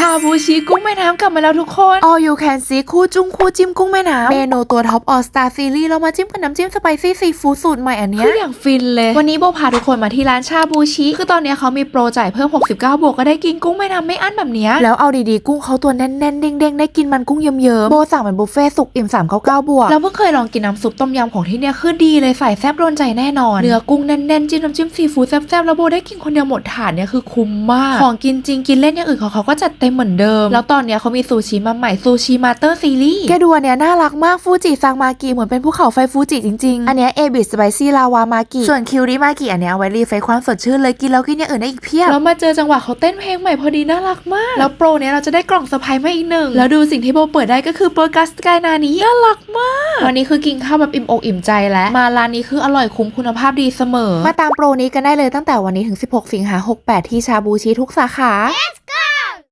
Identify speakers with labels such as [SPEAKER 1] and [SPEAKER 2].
[SPEAKER 1] ชาบูชิกุ้งแม่น้ำกลับมาแล้วทุกคน
[SPEAKER 2] All you can see คู่จุ้งคู่จิ้มกุ้งแม่น้ำเมนูตัวท็อปออสตาซีรีส์เรามาจิ้มกับน้ำจิ้มสไปซี่ซีฟู้ดสูตรใหม่อันเนี้ย
[SPEAKER 1] คืออย่างฟินเลย วันนี้โบพาทุกคนมาที่ร้านชาบูชิคือตอนเนี้ยเขามีโปรจ่ายเพิ่ม 69 บวกก็ได้กินกุ้งแม่น้ำไม่อั้นแบบเนี้ย
[SPEAKER 2] แล้วเอาดีๆกุ้งเขาตัวแน่นๆเด้งๆได้กินมันกุ้งเยิ้มๆโบสั่งเป็นบุฟเฟ่ต์สุกอิ่ม399บวก
[SPEAKER 1] เราเพิ่งเคยลองกินน้ำซุปต้มยำของที่เนี่ยคือดีเลยใส่แซ่บโดนใจแน่นอนเนื้อกุ้งแน่นๆจิ้มน้ำจิ้มซีฟู้ดแซ่บๆแล้วโบได้กินคนเดียวหมดถาดเนี่ยคือคุ้มมากของกินจริงกินเล่นอย่างอื่นของเขาก็จัดเต็มเหมือนเดิม แล้วตอนเนี้ยเขามีซูชิมาใหม่ซูชิมาเตอร์ซีรีส์
[SPEAKER 2] แกดูอันเนี้ยน่ารักมากฟูจิซังมากิเหมือนเป็นภูเขาไฟฟูจิจริงๆ อันเนี้ยเอบิสไปซี่ลาวามากิส่วนคิวริมากิอันเนี้ยเอาไว้รีเฟรชความสดชื่นเลยกินแล้วกินอย่างอื่นได้อีกเพียบ
[SPEAKER 1] แล้วมาเจอจังหวะเขาเต้นเพลงใหม่พอดีน่ารักมาก แล้วโปรเนี้ยเราจะได้กล่องเซอร์ไพรส์มาอีกหนึ่งแล้วดูสิ่งที่โบเปิดได้ก็คือโปรกัสกายนานี้น่ารักมากวันนี้คือกินข้าวแบบอิ่มอกอิ่มใจแล้วมาร้านนี้คืออร่อยคุ้มคุณภาพดีเสมอ
[SPEAKER 2] มาตามโปรนี้กันได้เลยตั้งแต่วันนี้ถึง 16 สิงหา68 ที่ชาบูชิทุกสาขา
[SPEAKER 3] Let's go!